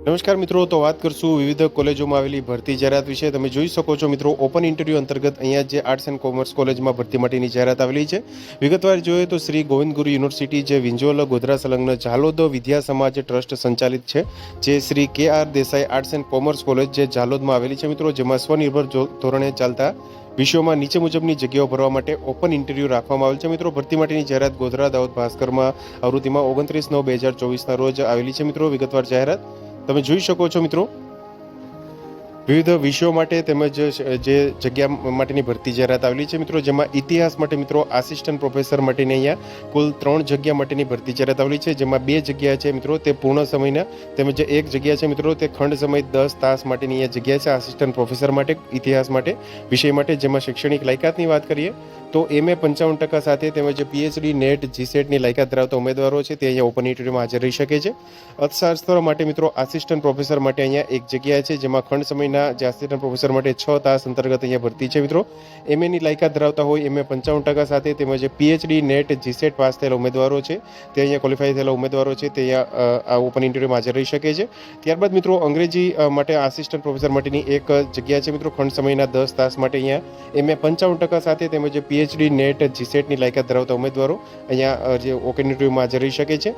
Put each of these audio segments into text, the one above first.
નમસ્કાર મિત્રો, તો વાત કરશું વિવિધ કોલેજોમાં આવેલી ભરતી જાહેરાત વિશે. તમે જોઈ શકો છો મિત્રો, ઓપન ઇન્ટરવ્યૂ અંતર્ગત અહીંયા જે આર્ટ્સ એન્ડ કોમર્સ કોલેજમાં ભરતી માટેની જાહેરાત આવેલી છે. વિગતવાર જોઈએ તો શ્રી ગોવિંદ ગુરુ યુનિવર્સિટી જે વિંજોલ ગોધરા સંલગ્ન ઝાલોદ વિદ્યા સમાજ ટ્રસ્ટ સંચાલિત છે, જે Shri K R Desai arts and commerce college જે ઝાલોદમાં આવેલી છે મિત્રો, જેમાં સ્વનિર્ભર ધોરણે ચાલતા વિશ્વમાં નીચે મુજબની જગ્યાઓ ભરવા માટે ઓપન ઇન્ટરવ્યૂ રાખવામાં આવેલ છે મિત્રો. ભરતી માટેની જાહેરાત ગોધરા દાહોદ ભાસ્કરમાં આવૃત્તિમાં ઓગણત્રીસ નવ બે હજાર ચોવીસના રોજ આવેલી છે મિત્રો. વિગતવાર જાહેરાત તમે જોઈ શકો છો મિત્રો. વિવિધ વિષયો માટે તેમજ જે જગ્યા માટેની ભરતી જાહેરાત આવેલી છે મિત્રો, જેમાં ઇતિહાસ માટે મિત્રો આસિસ્ટન્ટ પ્રોફેસર માટેની અહીંયા કુલ ત્રણ જગ્યા માટેની ભરતી જાહેરાત આવેલી છે, જેમાં બે જગ્યા છે મિત્રો, તે પૂર્ણ સમયના તેમજ એક જગ્યા છે મિત્રો, તે ખંડ સમય દસ તાસ માટેની અહીંયા જગ્યા છે આસિસ્ટન્ટ પ્રોફેસર માટે, ઇતિહાસ માટે, વિષય માટે, જેમાં શૈક્ષણિક લાયકાતની વાત કરીએ તો એમએ પંચાવન ટકા સાથે તેમજ પીએચડી નેટ જીસેટની લાયકાત ધરાવતા ઉમેદવારો છે, તે અહીંયા ઓપન ઇન્ટરવ્યુમાં હાજર રહી શકે છે. અર્થશાસ્ત્ર માટે મિત્રો આસિસ્ટન્ટ પ્રોફેસર માટે અહીંયા એક જગ્યા છે, જેમાં ખંડ સમયના જે આસિસ્ટન્ટ પ્રોફેસર માટે છ તાસ અંતર્ગત અહીંયા ભરતી છે મિત્રો. એમએની લાયકાત ધરાવતા હોય એમએ પંચાવન ટકા સાથે તેમજ પીએચડી નેટ જીસેટ પાસ થયેલા ઉમેદવારો છે. તે અહીંયા ક્વોલિફાય થયેલા ઉમેદવારો છે. તે અહીંયા આ ઓપન ઇન્ટરવ્યુમાં હાજર રહી શકે છે. ત્યારબાદ મિત્રો અંગ્રેજી માટે આસિસ્ટન્ટ પ્રોફેસર માટેની એક જગ્યા છે મિત્રો. ખંડ સમયના દસ તાસ માટે અહીંયા એમએ પંચાવન ટકા સાથે તેમજ પીએચડી નેટ જીસેટની લાયકાત ધરાવતા ઉમેદવારો અહીંયા જે ઓપન ઇન્ટરવ્યુમાં હાજર રહી શકે છે.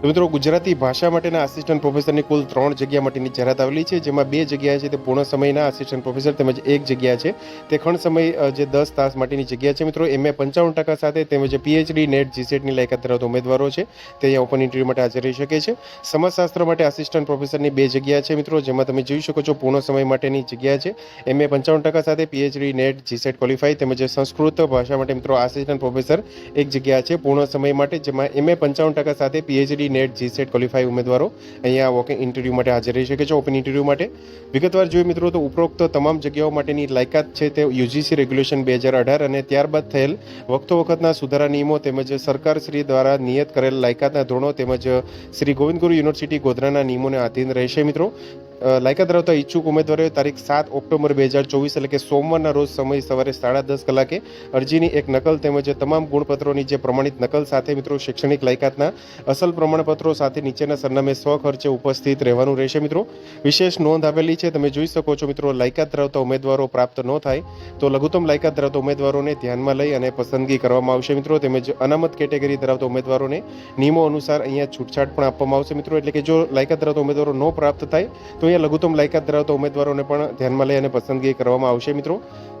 તો મિત્રો, ગુજરાતી ભાષા માટેના આસિસ્ટન્ટ પ્રોફેસરની કુલ ત્રણ જગ્યા માટેની જાહેરાત આવેલી છે, જેમાં બે જગ્યા છે તે પૂર્ણ સમયના આસિસ્ટન્ટ પ્રોફેસર તેમજ એક જગ્યા છે તે ખંડ સમય જે દસ તાસ માટેની જગ્યા છે. મિત્રો, એમએ પંચાવન ટકા સાથે તેમજ પીએચડી નેટ જીસેટની લાયકાત ધરાવતા ઉમેદવારો છે. તે અહીંયા ઓપન ઇન્ટરવ્યૂ માટે હાજર રહી શકે છે. સમાજશાસ્ત્ર માટે આસિસ્ટન્ટ પ્રોફેસરની બે જગ્યા છે મિત્રો, જેમાં તમે જોઈ શકો છો પૂર્ણ સમય માટેની જગ્યા છે. એમએ પંચાવન ટકા સાથે પીએચડી નેટ જીસેટ ક્વોલિફાય તેમજ સંસ્કૃત ભાષા માટે મિત્રો આસિસ્ટન્ટ પ્રોફેસર એક જગ્યા છે પૂર્ણ સમય માટે, જેમાં એમએ પંચાવન ટકા સાથે PhD NET G SET qualify ઉમેદવારો અહીંયા વોક ઇન્ટરવ્યૂ માટે હાજર રહી શકે છે ઓપન ઇન્ટરવ્યૂ માટે. વિગતવાર જોઈએ મિત્રો, તો ઉપરોક્ત તમામ જગ્યાઓ માટેની લાયકાત છે તે યુજીસી રેગ્યુલેશન બે હજાર અઢાર અને ત્યારબાદ થયેલ વખતો વખતના સુધારા નિયમો તેમજ સરકાર શ્રી દ્વારા નિયત કરેલ લાયકાતના ધોરણો તેમજ શ્રી ગોવિંદ ગુરુ યુનિવર્સિટી ગોધરાના નિયમોને આધીન રહેશે મિત્રો. લાયકાત ધરાવતા ઈચ્છુક ઉમેદવારોએ તારીખ સાત ઓક્ટોબર બે હજાર ચોવીસ એટલે કે સોમવારના રોજ સમય સવારે સાડા દસ કલાકે અરજીની એક નકલ તેમજ તમામ ગુણપત્રોની જે પ્રમાણિત નકલ સાથે મિત્રો શૈક્ષણિક લાયકાતના અસલ પ્રમાણપત્રો સાથે નીચેના સરનામે સ્વખર્ચે ઉપસ્થિત રહેવાનું રહેશે મિત્રો. વિશેષ નોંધ આપેલી છે, તમે જોઈ શકો છો મિત્રો, લાયકાત ધરાવતા ઉમેદવારો પ્રાપ્ત ન થાય તો લઘુત્તમ લાયકાત ધરાવતા ઉમેદવારોને ધ્યાનમાં લઈ અને પસંદગી કરવામાં આવશે મિત્રો. તેમજ અનામત કેટેગરી ધરાવતા ઉમેદવારોને નિયમો અનુસાર અહીંયા છૂટછાટ પણ આપવામાં આવશે મિત્રો. એટલે કે જો લાયકાત ધરાવતા ઉમેદવારો ન પ્રાપ્ત થાય તો અહીંયા લઘુત્તમ લાયકાત ધરાવતા ઉમેદવારોને પણ ધ્યાનમાં લઈ અને પસંદગી કરવામાં આવશે મિત્રો.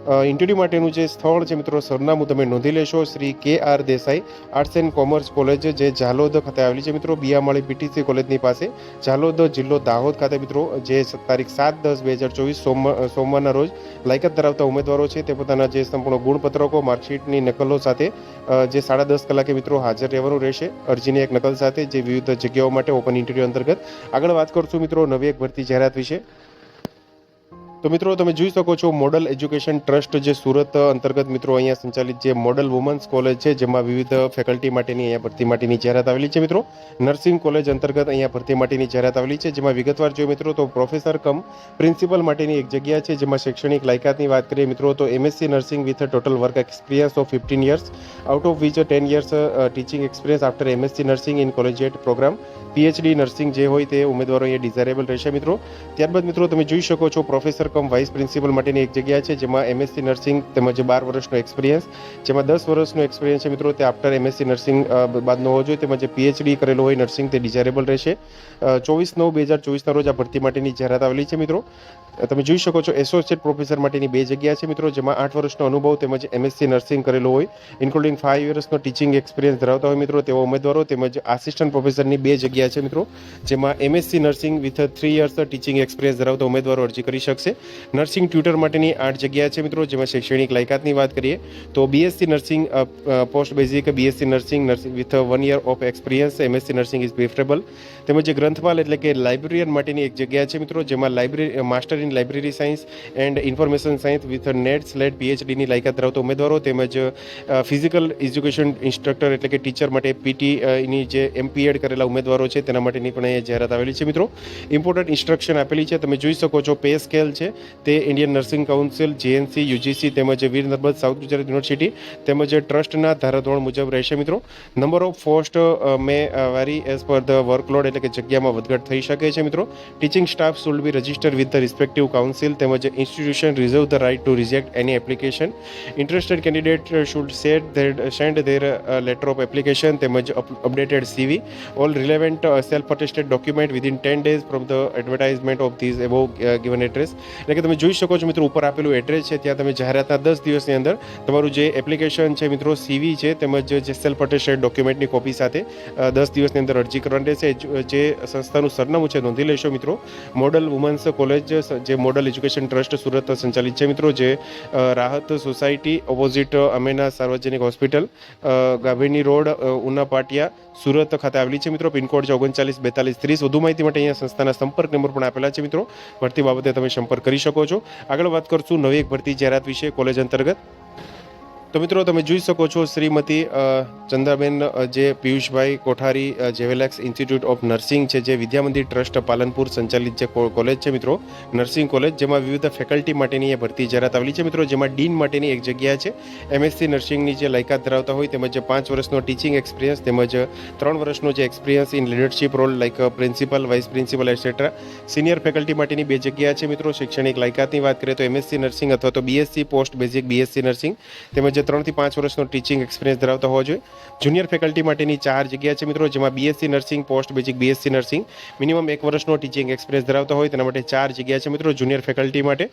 ઇન્ટરવ્યૂ માટેનું જે સ્થળ છે મિત્રો, સરનામું તમે નોંધી લેશો. Shri K R Desai arts and commerce college જે ઝાલોદ ખાતે આવેલી છે મિત્રો. બિયામાળી પીટીસી કોલેજની પાસે ઝાલોદ જિલ્લો દાહોદ ખાતે મિત્રો, જે તારીખ સાત દસ બે હજાર ચોવીસ સોમવારના રોજ લાયકાત ધરાવતા ઉમેદવારો છે. તે પોતાના જે સંપૂર્ણ ગુણપત્રકો, માર્કશીટની નકલો સાથે જે સાડા દસ કલાકે મિત્રો હાજર રહેવાનું રહેશે. અરજીની એક નકલ સાથે જે વિવિધ જગ્યાઓ માટે ઓપન ઇન્ટરવ્યૂ અંતર્ગત. આગળ વાત કરશું મિત્રો, નવી એક ભરતી જાહેરાત વિશે. તો મિત્રો, તમે જોઈ શકો છો મોડલ એજ્યુકેશન ટ્રસ્ટ જે સુરત અંતર્ગત મિત્રો અહીંયા સંચાલિત જે મોડલ વુમન્સ કોલેજ છે, જેમાં વિવિધ ફેકલ્ટી માટેની અહીંયા ભરતી માટેની જાહેરાત આવેલી છે મિત્રો. નર્સિંગ કોલેજ અંતર્ગત અહીંયા ભરતી માટેની જાહેરાત આવેલી છે, જેમાં વિગતવાર જોઈએ મિત્રો, તો પ્રોફેસર કમ પ્રિન્સિપલ માટેની એક જગ્યા છે, જેમાં શૈક્ષણિક લાયકાતની વાત કરીએ મિત્રો, તો MSc nursing with total work experience of fifteen years, out of which ten years teaching experience after MSc nursing in collegiate program. PhD nursing જે હોય તે ઉમેદવારો અહીંયા ડિઝાયરેબલ રહેશે મિત્રો. ત્યારબાદ મિત્રો, તમે જોઈ શકો છો પ્રોફેસર કમ વાઇસ પ્રિન્સિપલ માટેની એક જગ્યા છે, જેમાં એમએસસી નર્સિંગ તેમજ બાર વર્ષનો એક્સપિરિયન્સ જેમાં દસ વર્ષનો એક્સપિરિયન્સ છે મિત્રો, તે આફ્ટર એમએસસી નર્સિંગ બાદનો હોવો જોઈએ. તેમજ પીએચડી કરેલો હોય નર્સિંગ તે ડિઝાયરેબલ રહેશે. ચોવીસ નવ બે હજાર ચોવીસના રોજ આ ભરતી માટેની જાહેરાત આવેલી છે મિત્રો. તમે જોઈ શકો છો એસોસિએટ પ્રોફેસર માટેની બે જગ્યા છે મિત્રો, જેમાં આઠ વર્ષનો અનુભવ તેમજ એમએસસી નર્સિંગ કરેલો હોય. ઇન્ક્લુડિંગ ફાઇવ યર્સનો ટીચિંગ એક્સપિરિયન્સ ધરાવતા હોય મિત્રો, તેવા ઉમેદવારો તેમજ આસિસ્ટન્ટ પ્રોફેસરની બે જગ્યા જગ્યા છે મિત્રો, જેમાં MSc nursing with three years teaching experience ધરાવતા ઉમેદવારો અરજી કરી શકશે. નર્સિંગ ટ્યુટર માટેની આઠ જગ્યા છે મિત્રો, જેમાં શૈક્ષણિક લાયકાતની વાત કરીએ, તો BSc nursing post basic BSc nursing nursing with one year of experience MSc nursing is preferable. તેમજ ગ્રંથપાલ એટલે કે લાઇબ્રેરિયન માટેની એક જગ્યા છે મિત્રો, જેમાં library master in library science and information science with NET SLET પીએચડીની લાયકાત ધરાવતા ઉમેદવારો, તેમજ ફિઝિકલ એજ્યુકેશન ઇન્સ્ટ્રક્ટર એટલે કે ટીચર માટે પીટી ની જે એમપીએડ કરેલા ઉમેદવારો છે, તેના માટેની પણ અહીંયા જાહેરાત આવેલી છે મિત્રો. ઇમ્પોર્ટન્ટ ઇન્સ્ટ્રક્શન આપેલી છે, તમે જોઈ શકો છો, પે સ્કેલ છે તે Indian nursing council GNC UGC તેમજ વીર નર્મદ સાઉથ ગુજરાત યુનિવર્સિટી તેમજ ટ્રસ્ટના ધારાધોરણ મુજબ રહેશે મિત્રો. Number of post may vary as per the workload એટલે કે જગ્યામાં વધઘટ થઈ શકે છે મિત્રો. Teaching staff should be register with the respective council તેમજ institution reserve the right to reject any application interested candidate should set their send their letter of application તેમજ updated CV all relevant self attested document within ten days from the advertisement of these above given address એટલે કે તમે જોઈ શકો છો મિત્રો, ઉપર આપેલું એડ્રેસ છે, ત્યાં તમે જાહેરાતના દસ દિવસની અંદર તમારું જે એપ્લિકેશન છે મિત્રો સીવી છે, તેમજ જે સેલ્ફ અટેસ્ટેડ ડોક્યુમેન્ટની કોપી સાથે દસ દિવસની અંદર અરજી કરવાની રહેશે. જે સંસ્થાનું સરનામું છે, નોંધી લેશો મિત્રો. મોડલ વુમન્સ કોલેજ જે મોડલ એજ્યુકેશન ટ્રસ્ટ સુરત સંચાલિત છે મિત્રો, જે રાહત સોસાયટી ઓપોઝિટ અમેના સાર્વજનિક હોસ્પિટલ ગાભીની રોડ ઉના પાટિયા સુરત ખાતે આવેલી છે મિત્રો. પિનકોડ છે ઓગણચાલીસ, બેતાલીસ, ત્રીસ. વધુ માહિતી માટે અહીંયા સંસ્થાના સંપર્ક નંબર પણ આપેલા છે મિત્રો. ભરતી બાબતે તમે સંપર્ક કરી શકો છો. આગળ વાત કરશું નવી એક ભરતી જાહેરાત વિશે કોલેજ અંતર્ગત. તો મિત્રો તમે જોઈ શકો છો શ્રીમતી અ, ચંદ્રાબેન અ, જે પિયુષભાઈ કોઠારી અ, જેવેલેક્સ ઇન્સ્ટિટ્યૂટ ઓફ નર્સિંગ છે જે વિદ્યામંદિર ટ્રસ્ટ પાલનપુર સંચાલિત જે કો- કોલેજ છે મિત્રો નર્સિંગ કોલેજ જેમાં વિવિધ ફેકલ્ટી માટેની એ ભરતી જાહેરાત આવેલી છે મિત્રો જેમાં ડીન માટેની એક જગ્યા છે. એમએસસી નર્સિંગની જે લાયકાત ધરાવતા હોય તેમજ પાંચ વર્ષનો ટીચિંગ એક્સપિરિયન્સ તેમજ ત્રણ વર્ષનો જે experience in leadership role like principal vice principal etcetera senior faculty માટેની બે જગ્યા છે મિત્રો શૈક્ષણિક લાયકાતની વાત કરીએ તો એમએસસી નર્સિંગ અથવા તો BSc post basic BSc nursing તેમજ ત્રણથી પાંચ વર્ષનો ટીચિંગ એક્સપિરિયન્સ ધરાવતા હોવા જોઈએ. જુનિયર ફેકલ્ટી માટેની ચાર જગ્યા છે મિત્રો, જેમાં BSc nursing post basic BSc nursing minimum એક વર્ષનો ટીચિંગ એક્સપિરિયન્સ ધરાવતા હોય. તેના માટે ચાર જગ્યા છે મિત્રો જુનિયર ફેકલ્ટી માટે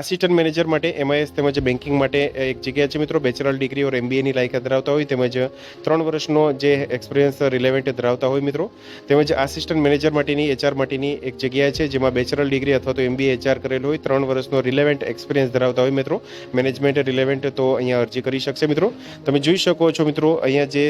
આસિસ્ટન્ટ મેનેજર માટે એમઆઈએસ તેમજ બેન્કિંગ માટે એક જગ્યા છે મિત્રો બેચરલ ડિગ્રી ઓર એમબીએની લાયકાત ધરાવતા હોય. તેમજ ત્રણ વર્ષનો જે એક્સપિરિયન્સ રિલેવન્ટ ધરાવતા હોય મિત્રો. તેમજ આસિસ્ટન્ટ મેનેજર માટેની એચઆર માટેની એક જગ્યા છે, જેમાં બેચરલ ડિગ્રી અથવા તો એમબીએ એચઆર કરેલું હોય. ત્રણ વર્ષનો રિલેવન્ટ એક્સપિરિયન્સ ધરાવતા હોય મિત્રો. મેનેજમેન્ટ રિલેવન્ટ તો અહીંયા અરજી કરી શકશે મિત્રો? તમે જોઈ શકો છો મિત્રો, અહીંયા જે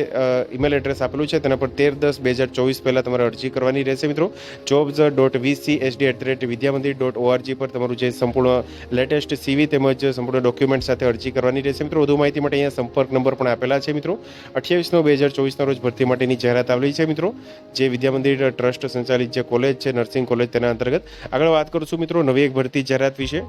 ઈમેલ એડ્રેસ આપેલું છે, તેના પર તેર દસ બે હજાર ચોવીસ પહેલાં તમારે અરજી કરવાની રહેશે મિત્રો. Jobs dot VC SD at the rate Vidyamandir dot ORG પર તમારું જે સંપૂર્ણ લેટેસ્ટ સીવી તેમજ સંપૂર્ણ ડોક્યુમેન્ટ સાથે અરજી કરવાની રહેશે મિત્રો. વધુ માહિતી માટે અહીંયા સંપર્ક નંબર પણ આપેલા છે મિત્રો. અઠ્યાવીસ નવ બે હજાર ચોવીસના રોજ ભરતી માટેની જાહેરાત આવેલી છે મિત્રો. જે વિદ્યામંદિર ટ્રસ્ટ સંચાલિત જે કોલેજ છે, નર્સિંગ કોલેજ તેના અંતર્ગત. આગળ વાત કરું છું મિત્રો નવી એક ભરતી જાહેરાત વિશે.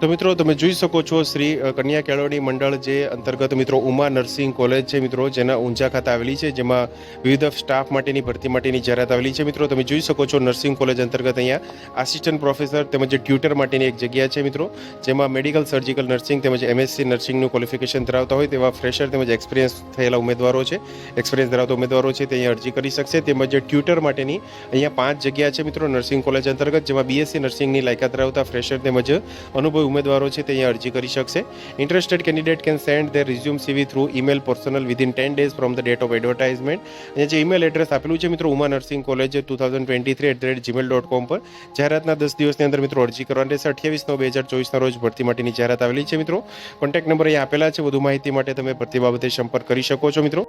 તો મિત્રો, તમે જોઈ શકો છો શ્રી કન્યા કેળવણી મંડળ જે અંતર્ગત મિત્રો ઉમા નર્સિંગ કોલેજ છે મિત્રો, જેના ઊંઝા ખાતે આવેલી છે, જેમાં વિવિધ સ્ટાફ માટેની, ભરતી માટેની જાહેરાત આવેલી છે. મિત્રો, તમે જોઈ શકો છો નર્સિંગ કોલેજ અંતર્ગત અહીંયા આસિસ્ટન્ટ પ્રોફેસર તેમજ ટ્યુટર માટેની એક જગ્યા છે મિત્રો, જેમાં મેડિકલ, સર્જિકલ નર્સિંગ તેમજ એમએસસી નર્સિંગનું ક્વોલિફિકેશન ધરાવતા હોય તેવા ફ્રેશર તેમજ એક્સપિરિયન્સ થયેલા ઉમેદવારો છે. એક્સપિરિયન્સ ધરાવતા ઉમેદવારો છે તે અહીંયા અરજી કરી શકશે. તેમજ ટ્યુટર માટેની અહીંયા પાંચ જગ્યા છે મિત્રો નર્સિંગ કોલેજ અંતર્ગત, જેમાં બીએસસી નર્સિંગની લાયકાત ધરાવતા ફ્રેશર તેમજ અનુભવી ઉમેદવારો છે તે અહીંયા અરજી કરી શકશે. Interested candidate can send their resume CV through email personal within ten days from the date of advertisement અને જે ઇમેલ એડ્રેસ આપેલું છે મિત્રો Uma nursing college two thousand twenty three at the rate Gmail dot com પર. જાહેરાતના દસ દિવસની અંદર મિત્રો અરજી કરવાની રહેશે. અઠ્યાવીસ નવ બે હજાર ચોવીસના રોજ ભરતી માટેની જાહેરાત આવેલી છે મિત્રો. કોન્ટેક્ટ નંબર અહીંયા આપેલા છે. વધુ માહિતી માટે તમે ભરતી બાબતે સંપર્ક કરી શકો છો મિત્રો.